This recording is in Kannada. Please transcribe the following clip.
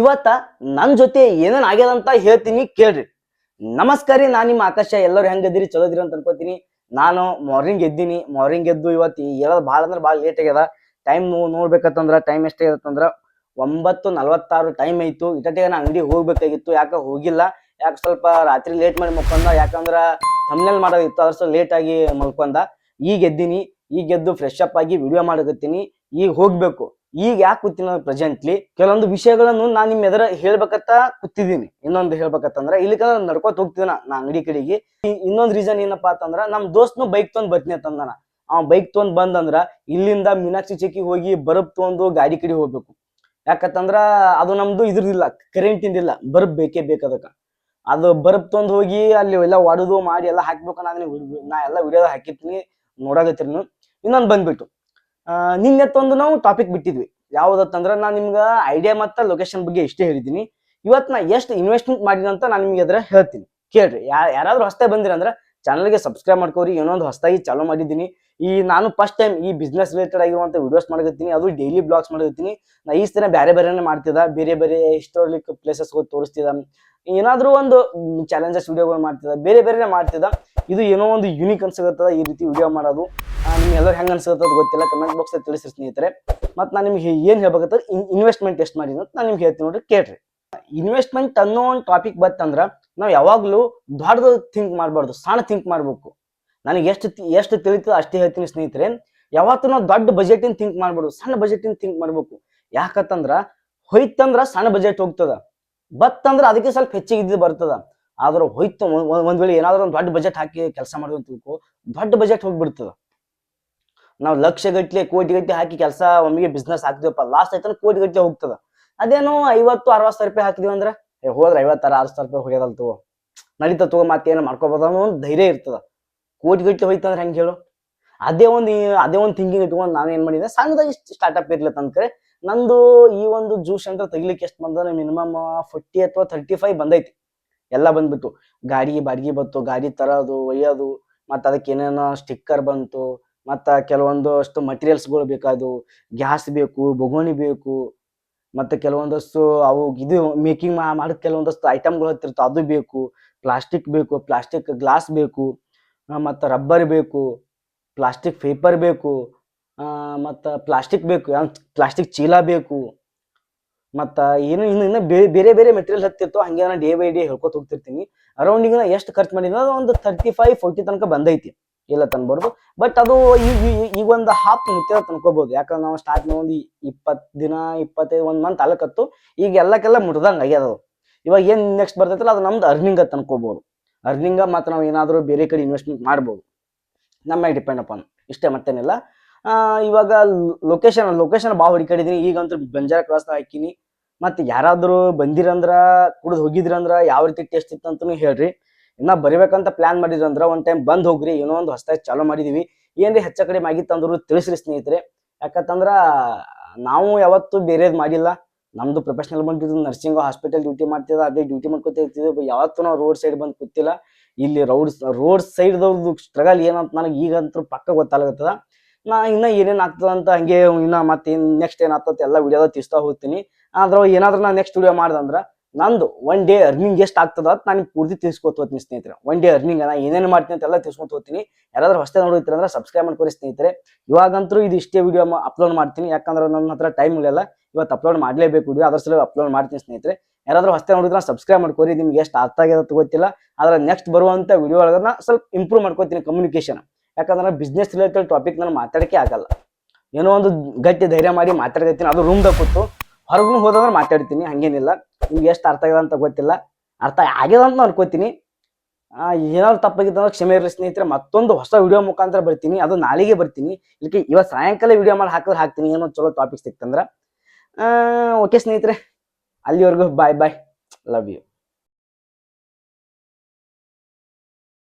ಇವತ್ತ ನನ್ ಜೊತೆ ಏನೇನ್ ಆಗ್ಯದ ಅಂತ ಹೇಳ್ತೀನಿ ಕೇಳ್ರಿ. ನಮಸ್ಕಾರ ನಾನ್ ನಿಮ್ಮ ಆಕಾಶ, ಎಲ್ಲರೂ ಹೆಂಗದಿರಿ ಚಲೋದಿರಿ ಅಂತ ಅನ್ಕೋತೀನಿ. ನಾನು ಮಾರ್ನಿಂಗ್ ಎದ್ದೀನಿ. ಮಾರ್ನಿಂಗ್ ಎದ್ದು ಇವತ್ತು ಹೇಳೋದು ಭಾಳ ಅಂದ್ರೆ ಭಾಳ ಲೇಟ್ ಆಗ್ಯದ. ಟೈಮ್ ನೋಡ್ಬೇಕಂತಂದ್ರ ಟೈಮ್ ಎಷ್ಟಾಗ್ಯದಂದ್ರ ಒಂಬತ್ತು ನಲ್ವತ್ತಾರು ಟೈಮ್ ಆಯ್ತು. ಇಟಟಿಗೆ ನಾ ಅಂಗಡಿ ಹೋಗ್ಬೇಕಾಗಿತ್ತು. ಯಾಕ ಹೋಗಿಲ್ಲ? ಯಾಕೆ ಸ್ವಲ್ಪ ರಾತ್ರಿ ಲೇಟ್ ಮಾಡಿ ಮಲ್ಕೊಂಡ? ಯಾಕಂದ್ರ ಥಂಬ್ನೇಲ್ ಮಾಡೋದಿತ್ತು. ಅದ್ರ ಸ್ವಲ್ಪ ಲೇಟ್ ಆಗಿ ಮಲ್ಕೊಂಡ. ಈಗ ಎದ್ದೀನಿ. ಈಗ ಎದ್ದು ಫ್ರೆಶ್ ಅಪ್ ಆಗಿ ವಿಡಿಯೋ ಮಾಡಕತ್ತೀನಿ. ಈಗ ಹೋಗ್ಬೇಕು. ಈಗ ಯಾಕೆ ಕೂತಿನ ಪ್ರೆಸೆಂಟ್ಲಿ ಕೆಲವೊಂದು ವಿಷಯಗಳನ್ನು ನಾನು ನಿಮ್ಮ ಎದುರ ಹೇಳ್ಬೇಕತ್ತ ಕೂತಿದ್ದೀನಿ. ಇನ್ನೊಂದು ಹೇಳ್ಬೇಕಂತಂದ್ರ ಇಲ್ಲಿ ನಡ್ಕೋತ ಹೋಗ್ತೀನಿ ನಾ ಅಂಗಡಿ ಕಡೆಗೆ. ಇನ್ನೊಂದು ರೀಸನ್ ಏನಪ್ಪಾ ಅಂತಂದ್ರ, ನಮ್ ದೋಸ್ತನು ಬೈಕ್ ತೊಗೊಂಡ್ ಬರ್ತೀನಿ ತಂದನ ಆ ಬೈಕ್ ತೊಗೊಂಡ್ ಬಂದಂದ್ರ, ಇಲ್ಲಿಂದ ಮೀನಾಕ್ಷಿ ಚೆಕ್ಕಿ ಹೋಗಿ ಬರಬ್ ತೊಗೊಂಡು ಗಾಡಿ ಕಡೆ ಹೋಗ್ಬೇಕು. ಯಾಕಂತಂದ್ರ, ಅದು ನಮ್ದು ಇದ್ರದಿಲ್ಲ ಕರೆಂಟ್ ಇಂದಿಲ್ಲ ಬರಬ್ ಬೇಕೇ ಬೇಕದಕ್ಕ ಅದು ಬರಬ್ ತೊಂದ್ ಹೋಗಿ ಅಲ್ಲಿ ಎಲ್ಲ ಒಡದು ಮಾಡಿ ಎಲ್ಲ ಹಾಕ್ಬೇಕು ನಾನು ನಾ ಎಲ್ಲ ವಿಡಿಯೋ ಹಾಕಿರ್ತೀನಿ. ನೀವು ಇನ್ನೊಂದು ಬಂದ್ಬಿಟ್ಟು. ಆ, ನಿನ್ನೆ ತಂದು ನಾವು ಟಾಪಿಕ್ ಬಿಟ್ಟಿದ್ವಿ. ಯಾವ್ದತ್ತಂದ್ರ ನಾನು ನಿಮ್ಗೆ ಐಡಿಯಾ ಮತ್ತು ಲೊಕೇಶನ್ ಬಗ್ಗೆ ಇಷ್ಟೇ ಹೇಳಿದ್ದೀನಿ ಇವತ್ತು ನಾ ಎಷ್ಟು ಇನ್ವೆಸ್ಟ್ಮೆಂಟ್ ಮಾಡಿದ ಅಂತ ನಾನು ನಿಮ್ಗೆ ಅದ್ರ ಹೇಳ್ತೀನಿ. ಕೇಳ್ರಿ ಯಾರಾದ್ರೂ ಹೊಸ್ತಾಗಿ ಬಂದಿರ ಅಂದ್ರೆ ಚಾನಲ್ಗೆ ಸಬ್ಸ್ಕ್ರೈಬ್ ಮಾಡ್ಕೋರಿ. ಏನೋ ಒಂದು ಹೊಸದಾಗಿ ಚಾಲೂ ಮಾಡಿದ್ದೀನಿ. ಈ ನಾನು ಫಸ್ಟ್ ಟೈಮ್ ಈ ಬಿಸ್ನೆಸ್ ರಿಲೇಟೆಡ್ ಆಗಿರುವಂತ ವಿಡಿಯೋಸ್ ಮಾಡಕತ್ತೀನಿ ಅದು ಡೈಲಿ ಬ್ಲಾಗ್ಸ್ ಮಾಡಕತ್ತೀನಿ ನಾ ಈ ದಿನ ಬೇರೆ ಬೇರೆನೇ ಮಾಡ್ತಿದ್ದ, ಬೇರೆ ಬೇರೆ ಹಿಸ್ಟೋರಿಕ್ ಪ್ಲೇಸಸ್ ಹೋಗಿ ತೋರಿಸ್ತಿದ್ದ. ಏನಾದ್ರೂ ಒಂದು ಚಾಲೆಂಜಸ್ ವಿಡಿಯೋಗಳು ಮಾಡ್ತಿದ್ದ, ಬೇರೆ ಬೇರೆನೇ ಮಾಡ್ತಿದ್ದ. ಇದು ಏನೋ ಒಂದು ಯೂನಿಕ್ ಅನ್ಸಕತ್ತದ ಈ ರೀತಿ ವಿಡಿಯೋ ಮಾಡೋದು. ನಿಮ್ಗೆ ಎಲ್ಲರೂ ಹೆಂಗ್ ಅನ್ಸಕತ್ತದ ಗೊತ್ತಿಲ್ಲ ಕಮೆಂಟ್ ಬಾಕ್ಸ್ ತಿಳಿಸ್ರಿ ಸ್ನೇಹಿತರೆ. ಮತ್ತು ನಾನು ನಿಮ್ಗೆ ಏನು ಹೇಳ್ಬೇಕಂತ ಇನ್ವೆಸ್ಟ್ಮೆಂಟ್ ಎಷ್ಟು ಮಾಡಿ ಅಂತ ನಾನು ನಿಮ್ಗೆ ಹೇಳ್ತೀನಿ ನೋಡ್ರಿ, ಕೇಳ್ರಿ. ಇನ್ವೆಸ್ಟ್ಮೆಂಟ್ ಅನ್ನೋ ಒಂದು ಟಾಪಿಕ್ ಬಂತಂದ್ರೆ, ನಾವು ಯಾವಾಗಲೂ ದೊಡ್ಡದು ಥಿಂಕ್ ಮಾಡಬಾರ್ದು, ಸಣ್ಣ ಥಿಂಕ್ ಮಾಡ್ಬೇಕು. ನನಗೆ ಎಷ್ಟು ಎಷ್ಟು ತಿಳಿತದ ಅಷ್ಟೇ ಹೇಳ್ತೀನಿ ಸ್ನೇಹಿತರೆ. ಯಾವತ್ತೂ ನಾವು ದೊಡ್ಡ ಬಜೆಟಿನ ಥಿಂಕ್ ಮಾಡ್ಬಿಡು, ಸಣ್ಣ ಬಜೆಟಿನ ಥಿಂಕ್ ಮಾಡ್ಬೇಕು. ಯಾಕಂತಂದ್ರ ಹೊಯ್ತಂದ್ರ ಸಣ್ಣ ಬಜೆಟ್ ಹೋಗ್ತದ, ಬತ್ತಂದ್ರ ಅದಕ್ಕೆ ಸ್ವಲ್ಪ ಹೆಚ್ಚಿಗೆ ಇದ್ದು ಬರ್ತದ. ಆದ್ರೆ ಹೋಯ್ತು ಒಂದ್- ವೇಳೆ ಏನಾದ್ರು ಒಂದು ದೊಡ್ಡ ಬಜೆಟ್ ಹಾಕಿ ಕೆಲಸ ಮಾಡೋದು ತಿಳ್ಕೊ, ದೊಡ್ಡ ಬಜೆಟ್ ಹೋಗ್ಬಿಡ್ತದ. ನಾವು ಲಕ್ಷ ಗಟ್ಟಲೆ ಕೋಟಿ ಗಟ್ಲೆ ಹಾಕಿ ಕೆಲಸ ಒಮ್ಮೆಗೆ ಬಿಸ್ನೆಸ್ ಹಾಕ್ತೀವಪ್ಪ ಲಾಸ್ಟ್ ಆಯ್ತಂದ್ರೆ ಕೋಟಿ ಗಟ್ಲೆ ಹೋಗ್ತದ. ಅದೇನೋ ಐವತ್ತು, ಅರವತ್ತು ಸಾವಿರ ರೂಪಾಯಿ ಹಾಕಿದ್ವಿ ಅಂದ್ರೆ ಹೋದ್ರೆ ಐವತ್ತಾರ ಆರು ಸಾವಿರ ರೂಪಾಯಿ ಹೋಗ್ಯದಲ್ ತಗೋ. ನಡೀತಾ ತಗೋ, ಮತ್ತೇನು ಮಾಡ್ಕೋಬೋದು ಅನ್ನೋ ಒಂದು ಧೈರ್ಯ ಇರ್ತದ. ಕೋಟಿ ಗಟ್ಲೆ ಹೋಯ್ತಂದ್ರೆ ಹೆಂಗೆ ಹೇಳು? ಅದೇ ಒಂದು ಅದೇ ಒಂದು ಥಿಂಕಿಂಗ್ ಇಟ್ಕೊಂಡು ನಾನು ಏನು ಮಾಡಿದೆ? ಸಣ್ಣದಾಗಿ ಸ್ಟಾರ್ಟ್ಅಪ್ ಇರ್ಲತ್ತ ಅಂದ್ಕರೆ ನಂದು ಈ ಒಂದು ಜ್ಯೂಸ್ ಸೆಂಟರ್ ತೆಗಿಲಿಕ್ಕೆ ಎಷ್ಟು ಬಂದ ಮಿನಿಮಮ್ ಫೋರ್ಟಿ ಅಥವಾ ತರ್ಟಿ ಫೈವ್ ಬಂದೈತಿ. ಎಲ್ಲ ಬಂದ್ಬಿಟ್ಟು. ಗಾಡಿ ಬಾಡಿಗೆ ಬಂತು, ಗಾಡಿ ತರೋದು, ಒಯ್ಯೋದು, ಮತ್ತು ಅದಕ್ಕೆ ಏನೇನೋ ಸ್ಟಿಕ್ಕರ್ ಬಂತು, ಮತ್ತು ಕೆಲವೊಂದು ಅಷ್ಟು ಮಟೀರಿಯಲ್ಸ್ಗಳು ಬೇಕಾದವು ಗ್ಯಾಸ್ ಬೇಕು, ಬೊಗೋಣಿ ಬೇಕು, ಮತ್ತು ಕೆಲವೊಂದಷ್ಟು ಅವು ಇದು ಮೇಕಿಂಗ್ ಮಾಡೋದು ಕೆಲವೊಂದಷ್ಟು ಐಟಮ್ಗಳು ಹತ್ತಿರ್ತಾವೆ, ಅದು ಬೇಕು ಪ್ಲಾಸ್ಟಿಕ್ ಬೇಕು ಪ್ಲಾಸ್ಟಿಕ್ ಗ್ಲಾಸ್ ಬೇಕು. ಮತ್ತು ರಬ್ಬರ್ ಬೇಕು, ಪ್ಲಾಸ್ಟಿಕ್ ಪೇಪರ್ ಬೇಕು ಮತ್ತು ಪ್ಲಾಸ್ಟಿಕ್ ಬೇಕು ಪ್ಲಾಸ್ಟಿಕ್ ಚೀಲ ಬೇಕು, ಮತ್ತು ಏನು ಇನ್ನು ಇನ್ನು ಬೇರೆ ಬೇರೆ ಮೆಟೀರಿಯಲ್ ಹತ್ತಿರ್ತೋ ಹಂಗೆ ನಾನು ಡೇ ಬೈ ಡೇ ಹೇಳ್ಕೊತ ಹೋಗ್ತಿರ್ತೀನಿ. ಅರೌಂಡಿಂಗ್ ನಾ ಎಷ್ಟು ಖರ್ಚು ಮಾಡಿದ್ರೆ ಅದು ಒಂದು ತರ್ಟಿ ಫೈವ್ ಫೋರ್ಟಿ ತನಕ ಬಂದೈತಿ ಇಲ್ಲ ತನ್ಬಾರ್ದು ಬಟ್ ಅದು ಈಗ ಈಗ ಒಂದು ಹಾಫ್ ಮುಖ್ಯ ತನ್ಕೋಬಹುದು ಯಾಕಂದ್ರೆ ನಾವು ಸ್ಟಾರ್ಟ್ ಒಂದು ಇಪ್ಪತ್ತು ದಿನ, ಇಪ್ಪತ್ತೈದು, ಒಂದು ಮಂತ್ ಅಲ್ಲಕತ್ತು ಈಗ ಎಲ್ಲಕ್ಕೆಲ್ಲ ಮುಟ್ದಂಗೆ ಆಗ್ಯದ ಅದು. ಇವಾಗ ಏನು ನೆಕ್ಸ್ಟ್ ಬರ್ತೈತಲ್ಲ, ಅದು ನಮ್ದು ಅರ್ನಿಂಗ್ ಅಂತ ಅನ್ಕೋಬಹುದು ಅರ್ನಿಂಗ ಮಾತ್ರ ನಾವು ಏನಾದರೂ ಬೇರೆ ಕಡೆ ಇನ್ವೆಸ್ಟ್ಮೆಂಟ್ ಮಾಡ್ಬೋದು. ನಮ್ಮ ಡಿಪೆಂಡ್ ಅಪಾನ್ ಇಷ್ಟೇ ಮತ್ತೇನಿಲ್ಲ. ಇವಾಗ ಲೊಕೇಶನ್ ಲೊಕೇಶನ್ ಭಾಳ ಹುಡುಕಾಡಿದೀನಿ. ಈಗಂತೂ ಬಂಜಾರ ಕ್ರಾಸ್ ಹಾಕಿನಿ. ಮತ್ತು ಯಾರಾದರೂ ಬಂದಿರಂದ್ರ, ಕುಡಿದು ಹೋಗಿದ್ರಂದ್ರ, ಯಾವ ರೀತಿ ಟೇಸ್ಟ್ ಇತ್ತು ಅಂತಲೂ ಹೇಳ್ರಿ. ಇನ್ನ ಬರಿಬೇಕಂತ ಪ್ಲಾನ್ ಅಂದ್ರೆ ಒಂದ್ ಟೈಮ್ ಬಂದ್ ಹೋಗ್ರಿ. ಏನೋ ಒಂದು ಹೊಸದಾಗಿ ಚಾಲೂ ಮಾಡಿದೀವಿ. ಏನ್ರಿ ಹೆಚ್ಚ ಕಡಿಮೆ ಆಗಿತ್ತಂದ್ರು ತಿಳಿಸ್ರಿ ಸ್ನೇಹಿತರೆ. ಯಾಕಂತಂದ್ರ, ನಾವು ಯಾವತ್ತೂ ಬೇರೆದು ಮಾಡಿಲ್ಲ. ನಮ್ದು ಪ್ರೊಫೆಷನಲ್ ಬಂದಿದ್ದು ನರ್ಸಿಂಗ್ ಹಾಸ್ಪಿಟಲ್ ಡ್ಯೂಟಿ ಮಾಡ್ತಿದ್ದ, ಅದೇ ಡ್ಯೂಟಿ ಮಾಡ್ಕೋತಾ ಇರ್ತಿದ್ವಿ ಯಾವತ್ತೂ ನಾವು ರೋಡ್ ಸೈಡ್ ಬಂದು ಕೂತಿಲ್ಲ. ಇಲ್ಲಿ ರೋಡ್ ರೋಡ್ ಸೈಡ್ದವ್ರದ್ದು ಸ್ಟ್ರಗಲ್ ಏನಂತ ನನಗೆ ಈಗಂತೂ ಪಕ್ಕ ಗೊತ್ತಾಗತ್ತದ ನಾ ಇನ್ನ ಏನೇನ್ ಆಗ್ತದ ಅಂತ ಹಂಗೆ ಇನ್ನ ಮತ್ತೆ ನೆಕ್ಸ್ಟ್ ಏನಾಗ್ತದೆ ಎಲ್ಲ ವಿಡಿಯೋದ ತಿಸ್ತಾ ಹೋಗ್ತೀನಿ. ಆದ್ರೆ ಏನಾದ್ರೂ ನಾ ನೆಕ್ಸ್ಟ್ ವಿಡಿಯೋ ಮಾಡ್ದಂದ್ರ ನಂದು ಒನ್ ಡೇ ಅರ್ನಿಂಗ್ ಎಷ್ಟು ಆಗ್ತದ ಅಂತ ನಾನು ಪೂರ್ತಿ ತಿಳ್ಸ್ಕೊತ ಹೋಗ್ತೀನಿ ಸ್ನೇಹಿತರೆ. ಒನ್ ಡೇ ಅರ್ನಿಂಗ್ ನಾ ಏನೇನು ಮಾಡ್ತೀನಿ ಅಂತ ಎಲ್ಲ ತಿಳ್ಸ್ಕೊತ ಹೋಗ್ತೀನಿ. ಯಾರಾದ್ರೂ ಹೊಸ ನೋಡಿದ್ರೆ ಅಂದ್ರೆ ಸಬ್ಸ್ಕ್ರೈಬ್ ಮಾಡ್ಕೊರಿ ಸ್ನೇಹಿತರೆ. ಇವಾಗಂತೂ ಇದು ಇಷ್ಟೇ ವಿಡಿಯೋ ಅಪ್ಲೋಡ್ ಮಾಡ್ತೀನಿ. ಯಾಕಂದ್ರೆ ನನ್ನ ಹತ್ರ ಟೈಮ್ ಇಲ್ಲ. ಇವತ್ತು ಅಪ್ಲೋಡ್ ಮಾಡಲೇಬೇಕು ವಿಡಿಯೋ ಅದ್ರ ಸಲ ಅಪ್ಲೋಡ್ ಮಾಡ್ತೀನಿ ಸ್ನೇಹಿತರೆ. ಯಾರಾದರೂ ಹೊಸ ನೋಡಿದ್ರೆ ಸಬ್ಸ್ಕ್ರೈಬ್ ಮಾಡ್ಕೊರಿ, ನಿಮ್ಗೆ ಎಷ್ಟು ಅರ್ಥ ಆಗ್ಯದ ಗೊತ್ತಿಲ್ಲ. ಆದ್ರೆ ನೆಕ್ಸ್ಟ್ ಬರುವಂಥ ವಿಡಿಯೋ ಒಳಗನ್ನ ಸ್ವಲ್ಪ ಇಂಪ್ರೂವ್ ಮಾಡ್ಕೋತೀನಿ ಕಮ್ಯುನಿಕೇಶನ್ ಯಾಕಂದ್ರೆ ಬಿಸ್ನೆಸ್ ರಿಲೇಟೆಡ್ ಟಾಪಿಕ್ ನಾನು ಮಾತಾಡಕ್ಕೆ ಆಗಲ್ಲ. ಏನೋ ಒಂದು ಗಟ್ಟಿ ಧೈರ್ಯ ಮಾಡಿ ಮಾತಾಡ್ತೀನಿ ಅದು ರೂಮ್ದಾಗ ಕೂತು. ಹೊರಗೂ ಹೋದಂದ್ರೆ ಮಾತಾಡ್ತೀನಿ, ಹಂಗೇನಿಲ್ಲ. ನಿಮ್ಗೆ ಎಷ್ಟು ಅರ್ಥ ಆಗಿದೆ ಅಂತ ಗೊತ್ತಿಲ್ಲ. ಅರ್ಥ ಆಗ್ಯದ ಅಂತ ಅನ್ಕೋತೀನಿ. ಏನಾದ್ರು ತಪ್ಪಾಗಿದ್ದಂದ್ರೆ ಕ್ಷಮೆ ಇರಲಿ ಸ್ನೇಹಿತರೆ, ಮತ್ತೊಂದು ಹೊಸ ವಿಡಿಯೋ ಮುಖಾಂತರ ಬರ್ತೀನಿ, ಅದು ನಾಳೆಗೆ ಬರ್ತೀನಿ. ಇಲ್ಲಿ ಇವತ್ತು ಸಾಯಂಕಾಲ ವಿಡಿಯೋ ಮಾಡಿ ಹಾಕಿದ್ರೆ ಹಾಕ್ತೀನಿ, ಏನೋ ಚಲೋ ಟಾಪಿಕ್ ಸಿಕ್ತಂದ್ರೆ. ಓಕೆ ಸ್ನೇಹಿತರೆ ಅಲ್ಲಿವರೆಗೂ ಬಾಯ್ ಬಾಯ್ ಲವ್ ಯು